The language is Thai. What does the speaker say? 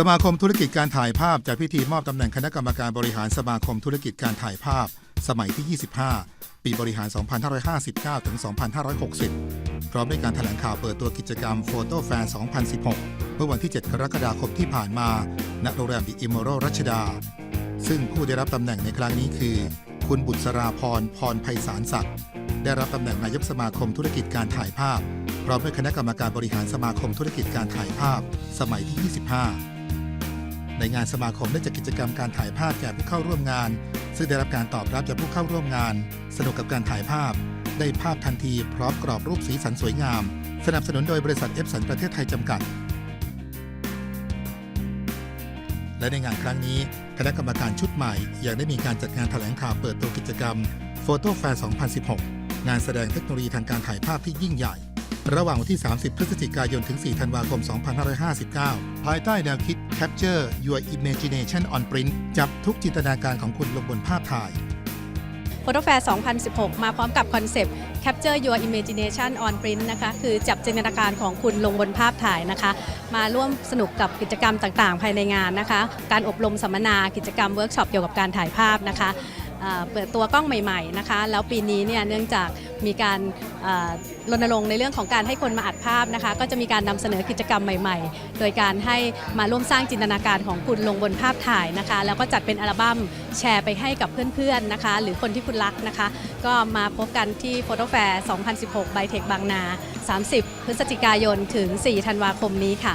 สมาคมธุรกิจการถ่ายภาพจัดพิธีมอบตำแหน่งคณะกรรมการบริหารสมาคมธุรกิจการถ่ายภาพ สมัยที่ 25 ปีบริหาร 2559 ถึง 2560 พร้อมด้วยการแถลงข่าวเปิดตัวกิจกรรมโฟโต้แฟร์ 2016 เมื่อวันที่ 7 กรกฎาคมที่ผ่านมา ณ โรงแรมดิอิมโมโรรัชดา ซึ่งผู้ได้รับตำแหน่งในครั้งนี้คือ คุณบุษราพร พรไพศาลศักดิ์ ได้รับตำแหน่งนายกสมาคมธุรกิจการถ่ายภาพ พร้อมด้วยคณะกรรมการบริหารสมาคมธุรกิจการถ่ายภาพ สมัยที่ 25 ในงานสมาคมได้จัดกิจกรรมการถ่ายภาพแก่ผู้เข้าร่วมงาน ซึ่งได้รับการตอบรับจากผู้เข้าร่วมงาน สนุกกับการถ่ายภาพ ได้ภาพทันทีพร้อมกรอบรูปสีสันสวยงาม สนับสนุนโดยบริษัทเอฟสันประเทศไทยจำกัด และในงานครั้งนี้คณะกรรมการชุดใหม่ยังได้มีการจัดงานแถลงข่าวเปิดตัวกิจกรรม Photo Fair 2016 งานแสดงเทคโนโลยีทางการถ่ายภาพที่ยิ่งใหญ่ ระหว่างวันที่ 30 พฤศจิกายน ถึง 4 ธันวาคม 2559 ภายใต้แนวคิด Capture Your Imagination on Print จับทุกจินตนาการของคุณลงบนภาพถ่ายโฟโตแฟร์ 2016 มาพร้อมกับคอนเซปต์ Capture Your Imagination on Print นะคะ คือจับจินตนาการของคุณลงบนภาพถ่ายนะคะ มาร่วมสนุกกับกิจกรรมต่างๆ ภายในงานนะคะ การอบรมสัมมนา กิจกรรมเวิร์กช็อปเกี่ยวกับการถ่ายภาพนะคะ เปิดตัวกล้องใหม่ๆนะคะแล้วปีนี้เนี่ยเนื่องจากมีการรณรงค์ในเรื่องของการให้คนมาอัดภาพนะคะ ก็จะมีการนำเสนอกิจกรรมใหม่ ๆ โดยการให้มาร่วมสร้างจินตนาการของคุณลงบนภาพถ่ายนะคะ แล้วก็จัดเป็นอัลบั้มแชร์ไปให้กับเพื่อนๆนะคะ หรือคนที่คุณรักนะคะ ก็มาพบกันที่โฟโตแฟร์ 2016 ไบเทคบางนา 30 พฤศจิกายนถึง 4 ธันวาคมนี้ค่ะ